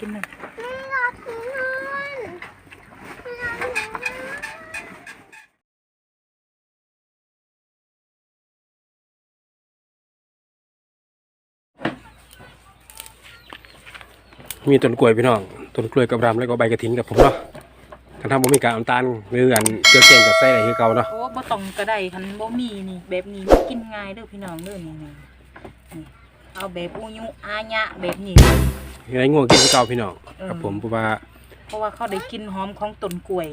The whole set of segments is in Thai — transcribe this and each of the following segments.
ไม่อยากกินนอนไม่อยากกินนอนมีต้นกล้วยพี่น้องต้นกล้วยกับรำแล้วก็ใบกระถินกับผมเนาะถ้าทำบ่มีกากน้ำตาลหรืออันเกลือแกงกับไส้อะไรคือเก่าเนาะโอ้บ่ต้องก็ได้คันบ่มีนี่แบบนี้กินง่ายเด้อพี่น้องเด้อนี่นี่นี่เอาแบบอุยุอาญะแบบนี้อะ ไรง่วงกินคือเก่าพี่น้องเออกับผมเพราะว่าเพราะว่าเขาได้กลินหอมของต้นกล้วย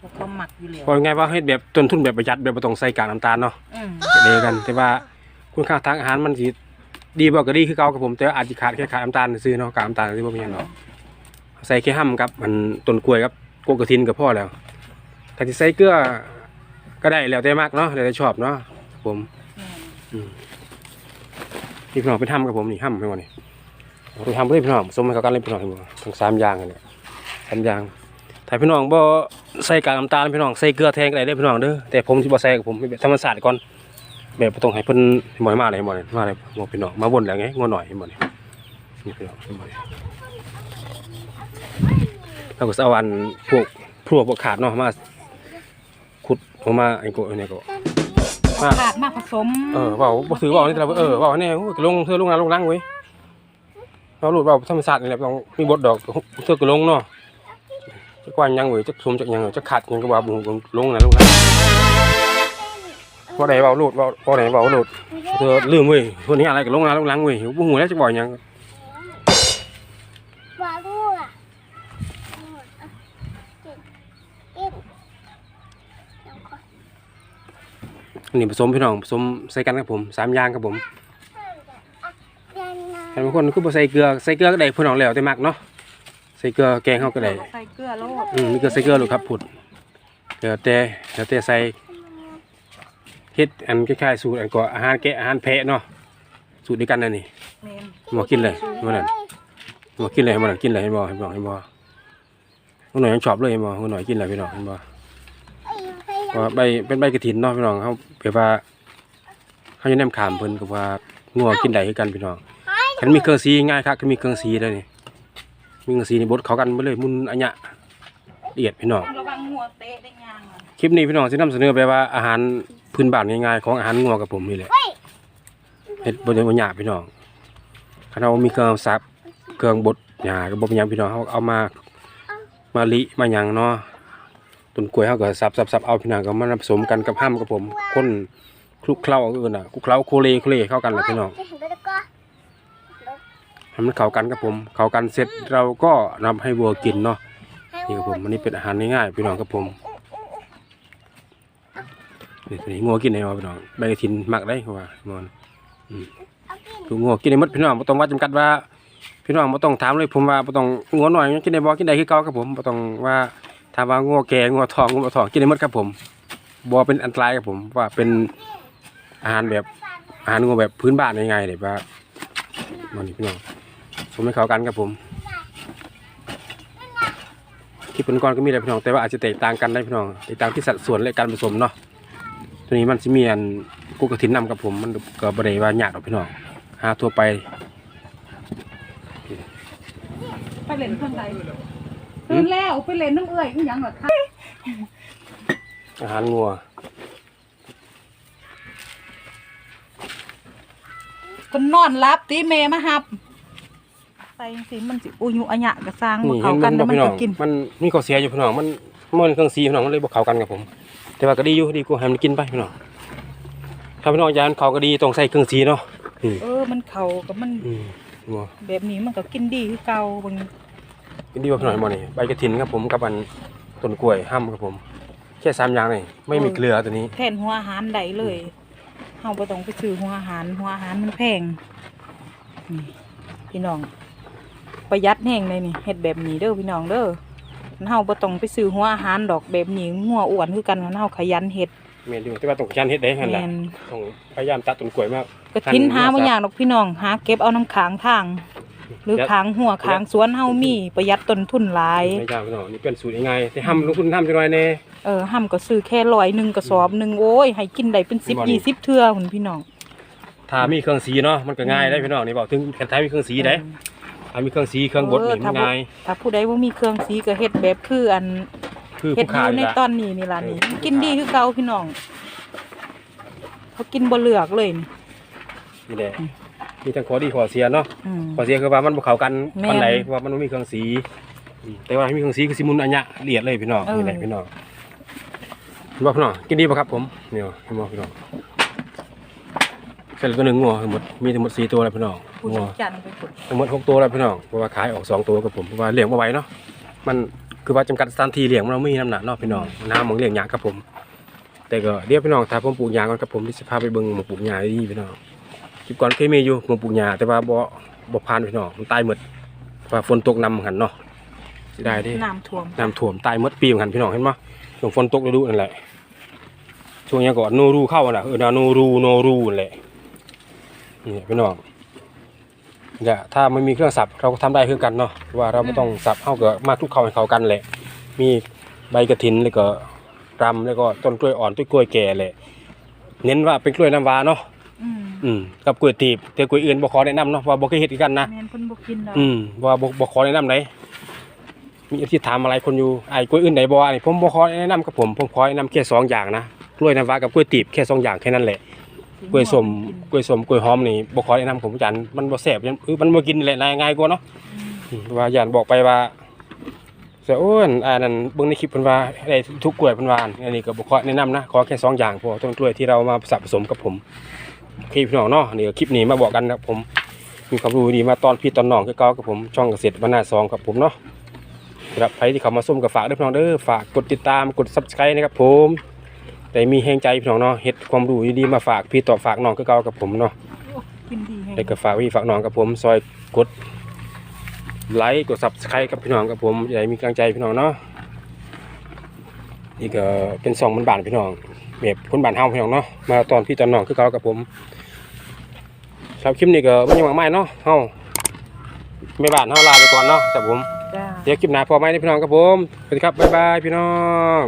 แล้วเขาหมักอยู่แล้วเพราะไงว่าให้แบบต้นทุนแบบประหยัดแบบบ่ต้องใส่กากน้ำตาลเนาะอืมเดียวกัน แต่ว่าคุณค่าทางอาหารมันสิดีบ่ก็ดีคือเก่ากับผมแต่ว่าอาจจะขาดแค่ขาดน้ำตาลซื่อๆเนาะกากน้ำตาลที่บ่มีหยังเนาะใส่แค่ห้ำกับ มันต้นกล้วยกับกกกระถินก็พอแล้ว ถ้าสิใส่เกลือก็ได้แล้วแต่มากเนาะแล้วแต่ชอบเนาะครับผมแม่นอืมพี่น้องไปทำกับผมนี่ห้ำไปหมดนี่เอา ไปทำเลยพี่น้องผสมให้เข้ากันเลยพี่น้องทั้งสามอย่างกันเลยสามอย่างถ้าพี่น้องบ่ใส่กากน้ำตาลพี่น้องใส่เกลือแทนก็ได้เด้อพี่น้องเด้อแต่ผมสิบ่ใส่กับผมแบบธรรมชาติก่อนแบบบ่ต้องให้เพิ่นหมอยมาเลยหมอยมาเลยบอกพี่น้องมาวนแล้วไงงอหน่อยหมดนี่นี่พี่น้องหมอยเราก็สิเอาอันพวกพวกพวกขาดเนาะมาขุดออกมาไอ้ก็ไอ้นี่ก็มาขาดมาผสมเออเบาบ่ถือเบานี่แต่ละเออเบาเนี่ยโอ้ยกระลงเธอลงงานลงนั่งเว้ย เราหลุดเบาธรรมศาสตร์นี่แหละต้องมีบทดอกเธอกระลงเนาะจะกว้านยังเว้ยจะสมจากยังเว้ยจะขาดยังก็ว่าบุงลงนะลงนะพอไหนเบาหลุดเบาพอไหนเบาหลุดเธอลืมเว้ยคนนี้อะไรก็ลงงานลงนั่งเว้ยบุ้งหัวแล้วจะบ่อยยังวาลูกอะกินกินแล้วก็อันนี้ผสมพี่น้องผสมใส่กันครับผมสามอย่างครับผมเรียนนะแต่บางคนคือบ่ใส่เกลือใส่เกลือก็ได้พี่น้องแล้วแต่มักเนาะใส่เกลือแกงเฮาก็ได้ใส่เกลือโลดอืมมีเกลือใส่เกลือหรือครับผุดเดี๋ยวแต่เดี๋ยวแต่ใส่เฮ็ดอันคล้ายๆสูตรอันก็อาหารแกะอาหารแพะเนาะสูตรเดียวกันนั่นนี่แม่นหมอกินเลยมันนั่นหมอกินเลยมันนั่นกินเลยเห็นบ่เห็นบ่เห็นบ่คนหน่อยยังชอบเลยเห็นบ่คนหน่อยกินเลยพี่น้องเห็นบ่ไอ้ให้ก็ใบเป็นใบกระถินเนาะพี่น้องเฮาแบบว่าเฮาจะแนมขามเพิ่นก็ว่างัวกินได้คือกันพี่น้อง คันมีเครื่องสีง่ายครับคันมีเครื่องสีแล้นี่มีเครื่องสีนี่บดเขากันไปเลยมุนอัญญะละเอียดพี่น้องระวังหัวเตะได้ยางอะคลิปนี้พี่น้องจะนำเสนอไปว่าอาหารพื้นบ้านง่ายๆของอาหารงัวกับผมนี่แหละเฮ็ดบ่ได้บ่ยาพี่น้องคันเรามีเครื่องสับเครื่องบดหญ้าก็บ่เป็นหยังพี่น้องเฮาเอามามาลิมาหยังเนาะต้นกล้วยเฮาก็สับสับสับเอาพี่น้องก็มาผสมกันกับห้ำกับผมคนคลุกเคล้าเอาอื่นน่ะคลุกเคล้าโคเลโคเลเข้ากันแหละพี่น้อง จะเห็นแล้วก็ ให้มันเข้ากันกับผมเข้ากันเสร็จเราก็นำให้วัวกินเนาะนี่ครับผมอันนี้เป็นอาหารง่ายๆพี่น้องครับผมนี่ตัวนี้งัวกินได้บ่พี่น้องใบกระถินมักได้ว่ามันอนถูกงัวกินได้หมดพี่น้องบ่ต้องว่าจำกัดว่า พี่น้องบ่ต้องถามเลยผมว่าบ่ต้องงัวหน้อยกินได้บ่กินได้คือเก่าครับผมบ่ต้องว่าถามว่างัวแก่งัวทองงัวทองกินได้หมดครับผมบ่เป็นอันตรายครับผมว่าเป็นอาหารแบบอาหารงัวแบบพื้นบ้านง่ายๆเลยว่ามันนี่พี่น้อง มให้เข้ากันครับผมคลิปก่อนๆก็มีแหละพี่น้องแต่ว่าอาจจะแตกต่างกันได้พี่น้องแตกต่างที่สัดส่วนและการผสมเนาะตัวนี้มันสิมีอันกุกกระถินนำกับผมมันก็บ่ได้ว่ายากหรอกพี่น้องหาทั่วไปไปเล่นเครื่องใดตื่นแล้วไปเล่นน้ำเอื้อยอีหยังเหรอคะอาหารงัวก็นอนรับตีเมมาหับ ใส่สิมันสิอุยุอาญะก็สร้างบ่นี่เข้าเห็นกันบ่แล้วมันพี่น้อก็งกินมันมีข้อเสียอยู่พี่น้องมันมันเครื่องสีพี่น้องมันเลยบ่เข้ากันกับผม แต่ว่าก็ดีอยู่ดีกว่าให้มันกินไปพี่น้องถ้าพี่น้องอยากให้มันเข้าก็ดีต้องใส่เครื่องสีเนาะนี่เออมันเข้ากับมันอืมบ่แบบนี้มันก็กินดีคือเก่าเบิ่งกินดีกว่าพี่น้องบ่นี่ใบกระถินครับผมกับอันต้นกล้วยห้ำครับผมแค่สามอย่างนี่ไม่มีเกลือตัวนี้แทนหัวอาหารได้เลยเฮาบ่ต้องไปซื้อหัวอาหารหัวอาหารมันแพงนี่พี่น้อง ประหยัดแห้งเลยนี่เฮ็ดแบบนี้เด้อพี่น้องเด้อเฮาบ่ต้องไปซื้อหัวอาหารดอกแบบนี้งัวอ้วนคือกันเฮาขยันเฮ็ดแม่นอยู่แต่ว่าต้องยันเฮ็ดได้หั่นล่ะแม่นต้องพยายามตัดต้นกล้วยมาก็ทิ้นหาบ่ยากดอกพี่น้องหาเก็บเอาน้ำค้างทาง หรือค้างหัวค้างสวนเฮามีประหยัดต้นทุนหลายไม่ยากพี่น้องนี่เป็นสูตรง่ายๆแต่ห้ำลงทุนห้ำจังหน่อยแน่เออห้ำก็ซื้อแค่ร้อยหนึ่งกระสอบหนึ่งโอ้ยให้กินได้เป็นบ่สิบนี่ยี่สิบเทื่อคุณพี่น้องถ้ามีเครื่องสีเนาะมันก็ง่ายได้พี่น้องนี่บอกถึงแผ่นท้ายมีเครื่องสีได้เออามีเครื่องสีเครื่องบดนี่มันง่ายถ้าผู้ใดบ่มีเครื่องสีก็เฮ็ดแบบคืออันคือเฮ็ดผู้อขายยู่ในนี่ตอล่ะนนี้นี่ล่ะนี่กินดีคือเก่าพี่น้องเขากินบ่เลือกเลยนี่นี่แหละมีทั้งข้อดีข้อเสียเนาะอืมข้อเสียคือว่ามันบ่เข้ากันแม่นปานใดเพราะว่ามันบ่มีเครื่องสีอืมแต่ว่าถ้ามีเครื่องสีคือสิมุนอัญญะละเอียดเลยพี่น้องเออ นี่แหละพี่น้องเห็นบ่พี่น้องกินดีป่ะครับผมเนี่ยเห็นบ่พี่น้อง เสร็จแล้วก็หนึ่งงัวทั้งหมดมีทั้งหมดสี่ตัวแล้วพี่น้องผู้งัวจันไปกดทั้งหมดหกตัวแล้วพี่น้องเพราะว่าขายออกสองตัวกับผมเพราะว่าเลี้ยงบ่ไหวเนาะมันคือว่าจำกัดสถานที่เลี้ยงมันเรามีน้ำหนักเนาะพี่น้องน้ำหมองเลี้ยงยากครับผม แต่ก็เดี๋ยวพี่น้องถ้าผมปลูกยางก่อนครับผมที่จะพาไปเบิ่งหมองปลูกยาดีๆพี่น้องคลิปก่อนเคยมีอยู่หมองปลูกยาแต่ว่าบ่บ่ผ่านพี่น้องมันตายหมดเพราะว่าฝนตกนำหันเนาะสิได้เด้น้ำท่วมน้ำท่วมตายหมดปีเหมือนกันพี่น้องเห็นบ่ช่วงฝนตกฤดูนั่นแหละช่วงนี้ก่อนโนรูเข้าน่ะเออนะโนรูโนรูนั่นแหละ นี่พี่น้องอย่าถ้าไม่มีเครื่องสับเราก็ทำได้คือกันเนาะว่าเราไม่ต้องสับเข้ากับมาทุกเข้าให้เขากันแหละ มีใบกระถินแล้วก็รำแล้วก็ต้นกล้วยอ่อนต้นกล้วยแก่แหละเน้นว่าเป็นกล้วยน้ำว้าเนาะอืมอืมกับกล้วยตีบแต่กล้วยอื่นบ่ขอแนะนำเนาะว่าบ่เคยเฮ็ดคือกันนะแม่นเพิ่นบ่กินดอกอืมว่าบ่บ่ขอแนะนำไหนมีที่ถามอะไรคนอยู่ไอ้กล้วยอื่นไหนบ่อันนี้ผมบ่ขอแนะนำกับผมผมขอแนะนำแค่สองอย่างนะกล้วยน้ำว้ากับกล้วยตีบแค่สองอย่างแค่นั้นแหละ กล้วยส้มกล้วยส้มกล้วยหอมนี่บ่ขอแนะนำผมอาจารย์มันบ่แซ่บยังคือมันบ่กินแหละง่ายกว่าเนาะอืมอืมว่าย่านบอกไปว่าเสียอ้วนอันนั้นเบิ่งในคลิปเพิ่นว่าได้ทุกกล้วยเพิ่นว่าอันนี้ก็บ่ขอแนะนำนะขอแค่สองอย่างพอต้นกล้วยที่เรามาผสมผสมกับผมโอเคพี่น้องเนาะนี่ก็คลิปนี้มาบอกกันครับผมมีความรู้ดีมาตอนพี่ตอนน้องคือเก่ากับผมช่องเกษตรบ้านนาซองครับผมเนาะสำหรับใครที่เข้ามาส้มกับฝากด้วยพี่น้องเด้อฝากกดติดตามกด Subscribe นะครับผม แต่มีแห่งใจพี่น้องเนาะเฮ็ดความรู้ดีๆมาฝากพี่ต่อฝากน้องคือเก่ากับผมเนาะโอ้กินดีแฮงแล้วก็ฝากพี่ฝากน้องกับผม ซอยกดไลค์กด Subscribe กับพี่น้องกับผมอยากให้มีกำลังใจพี่น้องเนาะนี่ก็เป็นสองมันบานพี่น้องแบบคนบ้านเฮาพี่น้องเนาะมาตอนพี่ตอนน้องคือเก่ากับผมสำหรับคลิปนี้ก็ไม่ยังมากมายเนาะเฮาไม่บ้านเฮาลาไปก่อนเนาะครับผมจ้าเดี๋ยวคลิปหน้าพอไหมพี่น้องครับผมสวัสดีครับบ๊ายบายพี่น้อง